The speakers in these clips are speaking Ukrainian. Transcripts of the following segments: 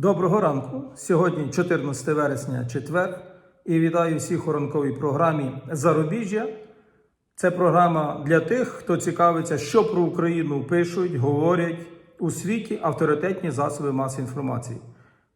Доброго ранку. Сьогодні 14 вересня, четвер, і вітаю всіх у ранковій програмі Зарубіжжя. Це програма для тих, хто цікавиться, що про Україну пишуть, говорять у світі авторитетні засоби масової інформації.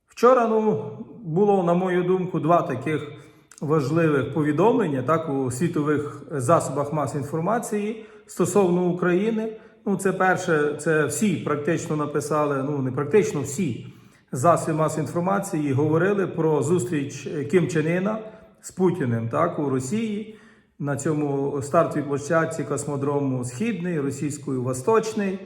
Вчора ну, було, на мою думку, два таких важливих повідомлення так, у світових засобах масової інформації стосовно України. Ну, це перше, це всі практично написали, ну не практично всі засоби масової інформації говорили про зустріч Ким Чен Іна з Путіним так, у Росії на цьому стартовій площадці космодрому Східний, російською Восточний.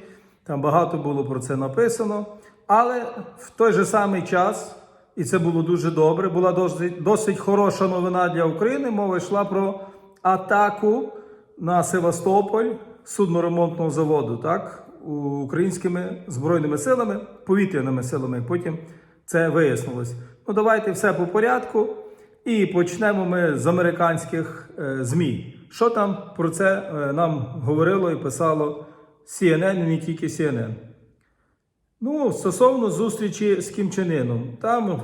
Там багато було про це написано. Але в той же самий час, і це було дуже добре, була досить, досить хороша новина для України. Мова йшла про атаку на Севастополь судноремонтного заводу, так, українськими збройними силами, повітряними силами. Потім це вияснилось. Ну, давайте все по порядку. І почнемо ми з американських е, ЗМІ. Що там про це е, нам говорило і писало CNN і не тільки CNN? Ну, стосовно зустрічі з Кім Чен Іном. Там е,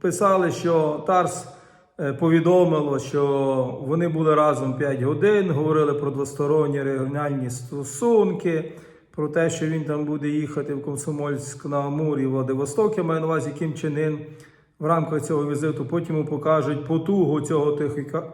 писали, що Тарс повідомило, що вони були разом 5 годин, говорили про двосторонні регіональні стосунки, про те, що він там буде їхати в Комсомольськ на Амурі, Владивосток, я маю на увазі Кім Чен Ін. В рамках цього візиту потім покажуть потугу цього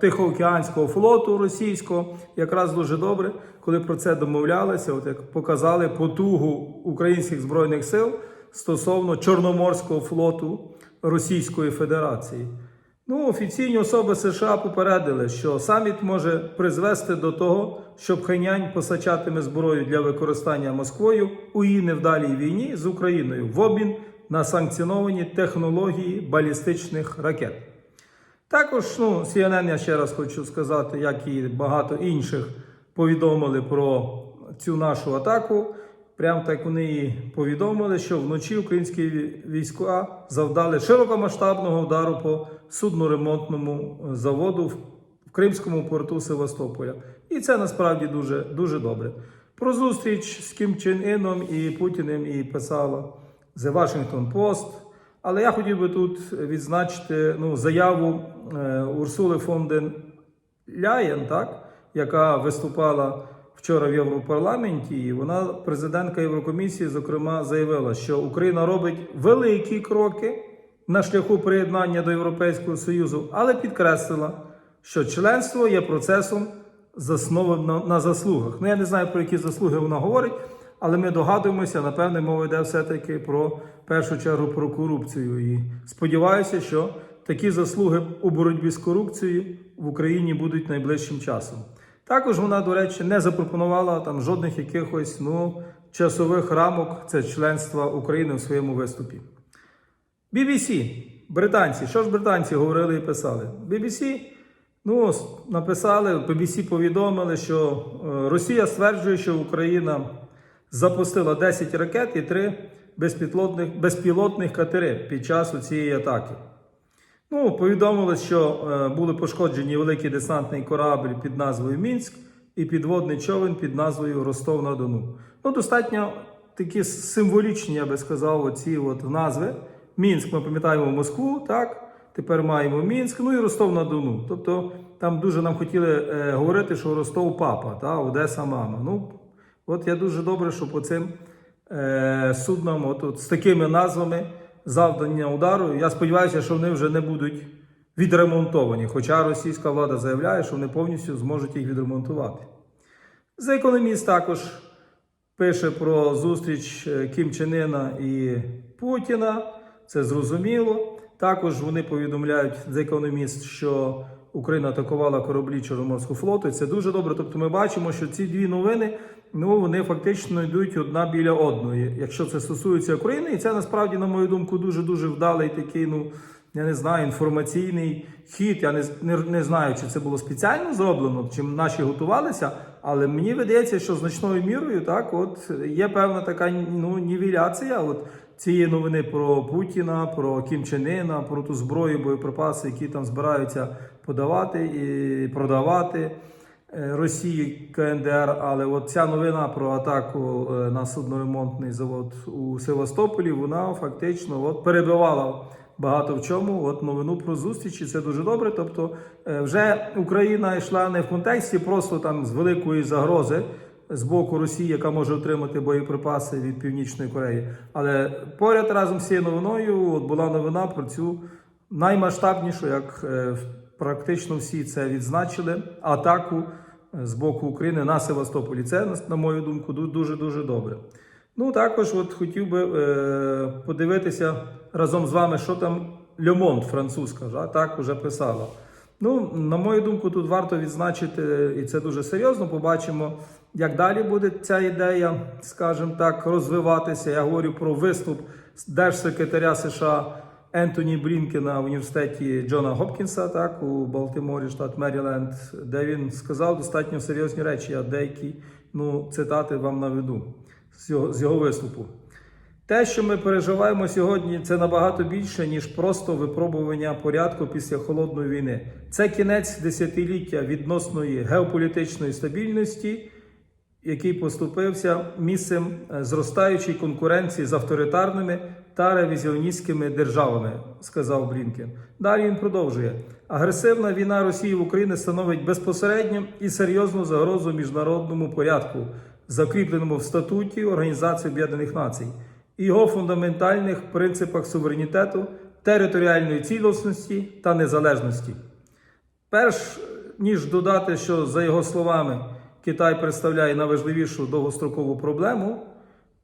Тихоокеанського флоту російського. Якраз дуже добре, коли про це домовлялися, от як показали потугу українських збройних сил стосовно Чорноморського флоту Російської Федерації. Ну, офіційні особи США попередили, що саміт може призвести до того, що Пхенянь постачатиме зброю для використання Москвою у її невдалій війні з Україною в обмін на санкціоновані технології балістичних ракет. Також ну, CNN, я ще раз хочу сказати, як і багато інших повідомили про цю нашу атаку. Прям так вони і повідомили, що вночі українські війська завдали широкомасштабного удару по судноремонтному заводу в в Кримському порту Севастополя. І це насправді дуже, дуже добре. Про зустріч з Кім Чен Іном і Путіним і писала The Washington Post. Але я хотів би тут відзначити ну, заяву е, Урсули фон ден Ляєн, так, яка виступала вчора в Європарламенті. І вона, президентка Єврокомісії, зокрема, заявила, що Україна робить великі кроки на шляху приєднання до Європейського Союзу, але підкреслила, що членство є процесом заснованим на, заслугах. Ну, я не знаю, про які заслуги вона говорить, але ми догадуємося, напевне, мова йде все-таки про в першу чергу про корупцію. І сподіваюся, що такі заслуги у боротьбі з корупцією в Україні будуть найближчим часом. Також вона, до речі, не запропонувала там жодних якихось ну, часових рамок це членства України в своєму виступі. BBC, британці, що ж британці говорили і писали? BBC, ну, написали, BBC повідомили, що е, Росія стверджує, що Україна запустила 10 ракет і 3 безпілотних, безпілотних катери під час цієї атаки. Ну, повідомили, що е, були пошкоджені великий десантний корабль під назвою Мінськ і підводний човен під назвою Ростов на Дону. Ну, достатньо такі символічні, я би сказав, оці от назви. Мінськ, ми пам'ятаємо Москву, так? Тепер маємо Мінськ, ну і Ростов на Дону. Тобто там дуже нам хотіли е, говорити, що Ростов папа, та, Одеса мама. Ну, от я дуже добре, що по цим е, суднам, от, от, з такими назвами завдання удару. Я сподіваюся, що вони вже не будуть відремонтовані. Хоча російська влада заявляє, що вони повністю зможуть їх відремонтувати. За економіст також пише про зустріч е, Кім Чен Іна і Путіна. Це зрозуміло. Також вони повідомляють за Economist, що Україна атакувала кораблі Чорноморського флоту. Це дуже добре. Тобто ми бачимо, що ці дві новини ну, вони фактично йдуть одна біля одної, якщо це стосується України. І це насправді, на мою думку, дуже дуже вдалий такий, ну я не знаю, інформаційний хід. Я не, не, не знаю, чи це було спеціально зроблено, чим наші готувалися. Але мені видається, що значною мірою так, от є певна така ну, нівеляція. От цієї новини про Путіна, про Кім Чен Іна, про ту зброю, боєприпаси, які там збираються подавати і продавати. е, Росії КНДР. Але от ця новина про атаку е, на судноремонтний завод у Севастополі, вона фактично от перебивала багато в чому. От новину про зустрічі це дуже добре. Тобто, е, вже Україна йшла не в контексті просто там з великої загрози. З боку Росії, яка може отримати боєприпаси від Північної Кореї, але поряд разом з цією новиною от була новина про цю наймасштабнішу, як е, практично всі це відзначили, атаку е, з боку України на Севастополі. Це, на- мою думку, дуже дуже добре. Ну також от хотів би е, подивитися разом з вами, що там Льомонт французька так уже писала. Ну, на мою думку, тут варто відзначити, і це дуже серйозно. Побачимо, як далі буде ця ідея, скажімо так, розвиватися. Я говорю про виступ держсекретаря США Ентоні Блінкена в університеті Джона Гопкінса, так у Балтиморі, штат Меріленд, де він сказав достатньо серйозні речі. Я деякі ну, цитати вам наведу з його, з його виступу. Те, що ми переживаємо сьогодні, це набагато більше, ніж просто випробування порядку після холодної війни. Це кінець десятиліття відносної геополітичної стабільності, який поступився місцем е, зростаючої конкуренції з авторитарними та ревізіоністськими державами, сказав Блінкен. Далі він продовжує: агресивна війна Росії в Україні становить безпосередню і серйозну загрозу міжнародному порядку, закріпленому в статуті Організації Об'єднаних Націй і його фундаментальних принципах суверенітету, територіальної цілісності та незалежності. Перш ніж додати, що за його словами Китай представляє найважливішу довгострокову проблему,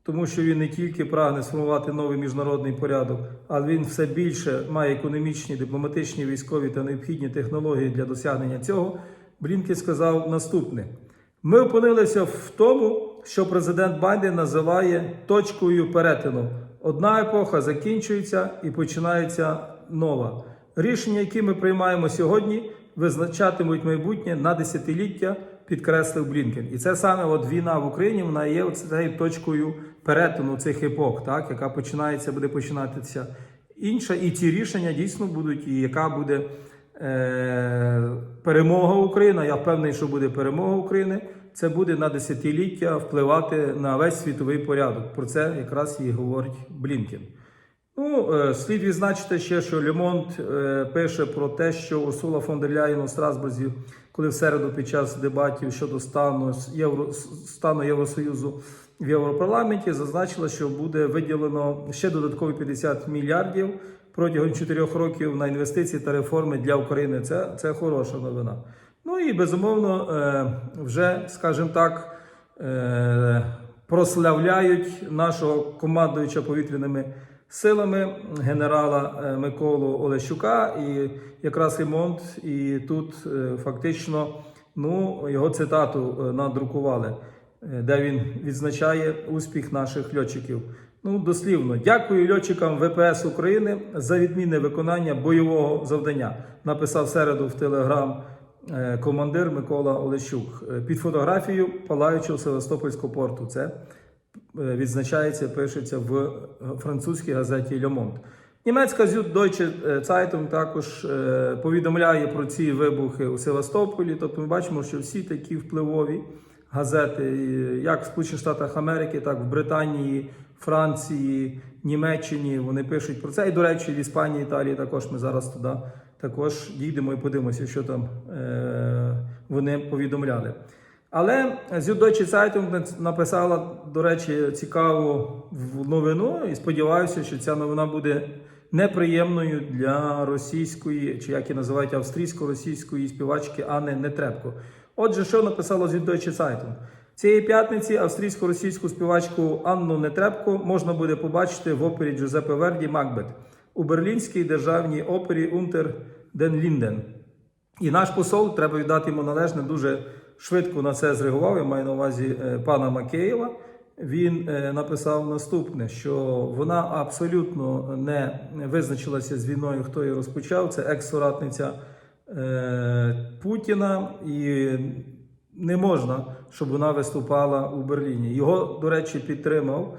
тому що він не тільки прагне сформувати новий міжнародний порядок, але він все більше має економічні, дипломатичні, військові та необхідні технології для досягнення цього. Блінкен сказав наступне: ми опинилися в тому, що президент Байден називає точкою перетину. Одна епоха закінчується і починається нова. Рішення, які ми приймаємо сьогодні, визначатимуть майбутнє на десятиліття, підкреслив Блінкен. І це саме от війна в Україні, вона є цією точкою перетину цих епох, так, яка починається, буде починатися інша. І ці рішення дійсно будуть, і яка буде е, перемога України. Я впевнений, що буде перемога України. Це буде на десятиліття впливати на весь світовий порядок. Про це якраз і говорить Блінкен. Ну, е, слід відзначити ще, що Лемонт е, пише про те, що Урсула фон дер Ляєн у Страсбурзі, коли в середу під час дебатів щодо стану Євро, стану Євросоюзу в Європарламенті, зазначила, що буде виділено ще додаткові 50 мільярдів протягом 4 років на інвестиції та реформи для України. Це, це хороша новина. Ну і безумовно, е, вже, скажімо так, е, прославляють нашого командуюча повітряними силами генерала е, Миколу Олещука. І якраз ремонт, і тут фактично ну, його цитату надрукували, де він відзначає успіх наших льотчиків. Ну, дослівно, дякую льотчикам ВПС України за відмінне виконання бойового завдання. Написав середу в Телеграм командир Микола Олещук е, під фотографією палаючого Севастопольського порту. Це е, відзначається, пишеться в е, французькій газеті Monde. Німецька Süddeutsche Zeitung також е, повідомляє про ці вибухи у Севастополі. Тобто ми бачимо, що всі такі впливові газети, е, як в Сполучених Штатах Америки, так в Британії, Франції, Німеччині, вони пишуть про це. І, до речі, в Іспанії, Італії також ми зараз туди також дійдемо і подивимося, що там е, вони повідомляли. Але Süddeutsche Zeitung написала, до речі, цікаву новину, і сподіваюся, що ця новина буде неприємною для російської, чи як її називають австрійсько-російської співачки Анни Нетребко. Отже, що написала Süddeutsche Zeitung? Цієї п'ятниці австрійсько-російську співачку Анну Нетребко можна буде побачити в опері Джузеппе Верді Макбет у Берлінській державній опері Унтер Ден Лінден. І наш посол, треба віддати йому належне, дуже швидко на це зреагував. Я маю на увазі е, пана Макеєва. Він е, написав наступне: що вона абсолютно не визначилася з війною, хто її розпочав. Це екс-соратниця е, Путіна, і не можна, щоб вона виступала у Берліні. Його, до речі, підтримав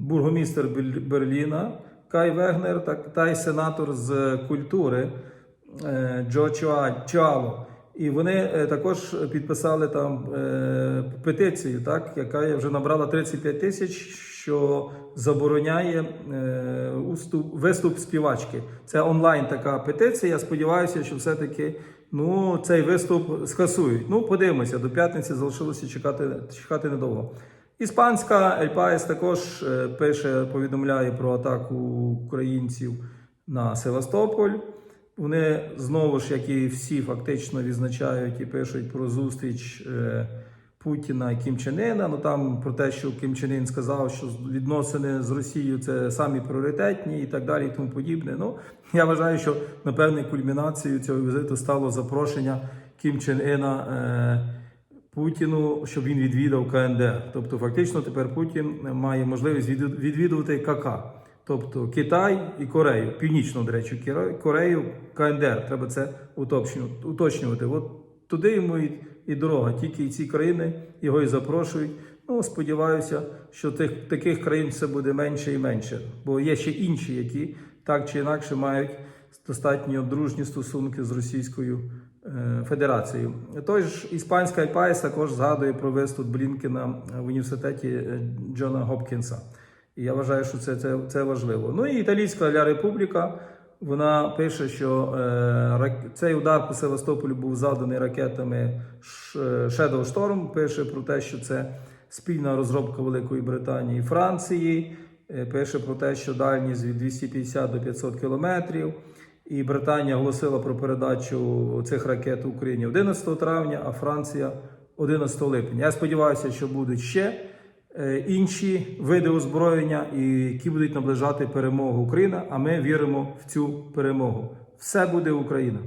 бургомістр Берліна Кай Вегнер та, та й сенатор з культури е, Джо Чуа- Чуало. І вони е, також підписали там е, петицію, так, яка вже набрала 35 тисяч, що забороняє е, уступ, виступ співачки. Це онлайн така петиція. Я сподіваюся, що все-таки ну, цей виступ скасують. Ну, подивимося, до п'ятниці залишилося чекати, чекати недовго. Іспанська Ель Паїс також е, пише, повідомляє про атаку українців на Севастополь. Вони знову ж, як і всі, фактично відзначають і пишуть про зустріч е, Путіна і Кім Чен Ына. Ну там про те, що Кім Чен Ын сказав, що відносини з Росією це самі пріоритетні і так далі, і тому подібне. Ну я вважаю, що напевне кульмінацією цього візиту стало запрошення Кім Чен Ына е, Путіну, щоб він відвідав КНДР. Тобто, фактично, тепер Путін має можливість відвідувати КК. Тобто Китай і Корею, північну, до речі, Корею, КНДР. Треба це уточню- уточнювати. От туди йому і, дорога. Тільки ці країни його і запрошують. Ну, сподіваюся, що тих таких країн все буде менше і менше. Бо є ще інші, які так чи інакше мають достатньо дружні стосунки з Російською е, Федерацією. Тож іспанська Пайс також згадує про виступ Блінкена в університеті е, Джона Гопкінса. І я вважаю, що це, це, це важливо. Ну і італійська Ля Републіка. Вона пише, що е, цей удар по Севастополю був заданий ракетами е, Shadow Storm. Пише про те, що це спільна розробка Великої Британії і Франції. Е, пише про те, що дальність від 250 до 500 кілометрів. І Британія оголосила про передачу цих ракет Україні 11 травня, а Франція 11 липня. Я сподіваюся, що будуть ще е, інші види озброєння, які будуть наближати перемогу України. А ми віримо в цю перемогу. Все буде Україна.